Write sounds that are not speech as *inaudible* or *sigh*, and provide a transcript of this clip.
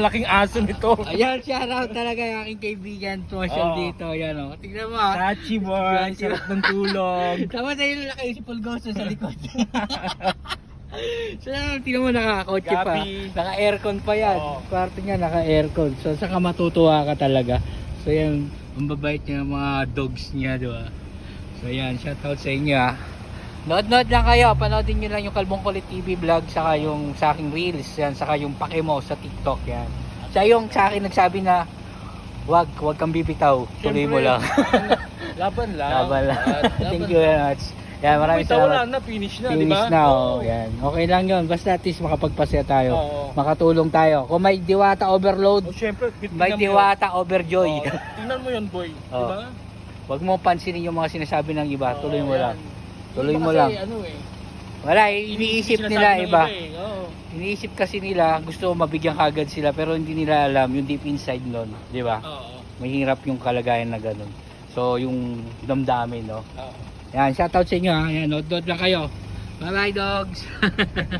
Laking aso nito. Ayan, shout out talaga yung aking kaibigan social Oo. dito. Ayan o. Tingnan mo ah. Tachi boy, sarap ng tulog. *laughs* Tama tayo yung laki si Pulgoso sa likod. *laughs* so, tingnan mo nakakotse pa. Gabi. Naka-aircon pa yan. Oo. Kwarto niya naka-aircon. So, saka matutuwa ka talaga. So, yan. Ang babait niya ng mga dogs niya, di ba? So, yan. Shout out sa inyo ah. Nood-nood lang kayo. Panoodin nyo lang yung Kalbong Kulit TV vlog saka yung sa aking reels. Yan. Saka yung Pakemo sa TikTok. Yan. Siya yung sa akin nagsabi na wag, wag kang bibitaw. Tuloy mo lang. *laughs* Laban lang. Laban lang. Laban Thank you very much. Yan, maraming Bitaw salamat. na, na, finish na, di Finish ba? na, oh. Oo. Yan. Okay lang yun. Basta at least makapagpasya tayo. Oo. Makatulong tayo. Kung may diwata overload, Oh, syempre, tingnan may mo yun. diwata overjoy. Oo, tingnan mo yun, boy. *laughs* Oo. Di ba? Huwag mo pansinin yung mga sinasabi ng iba. Tuloy mo lang. Tuloy mo lang. Ano eh. Wala, eh, iniisip nila iba. eh. Oo. Iniisip kasi nila, gusto mabigyan kagad sila pero hindi nila alam yung deep inside nun. Di ba? Oo. Mahirap yung kalagayan na ganun. So, yung damdamin, no? Oo. Yan, shoutout sa inyo ha. Yan, nood-nood lang kayo. Bye-bye, dogs! *laughs*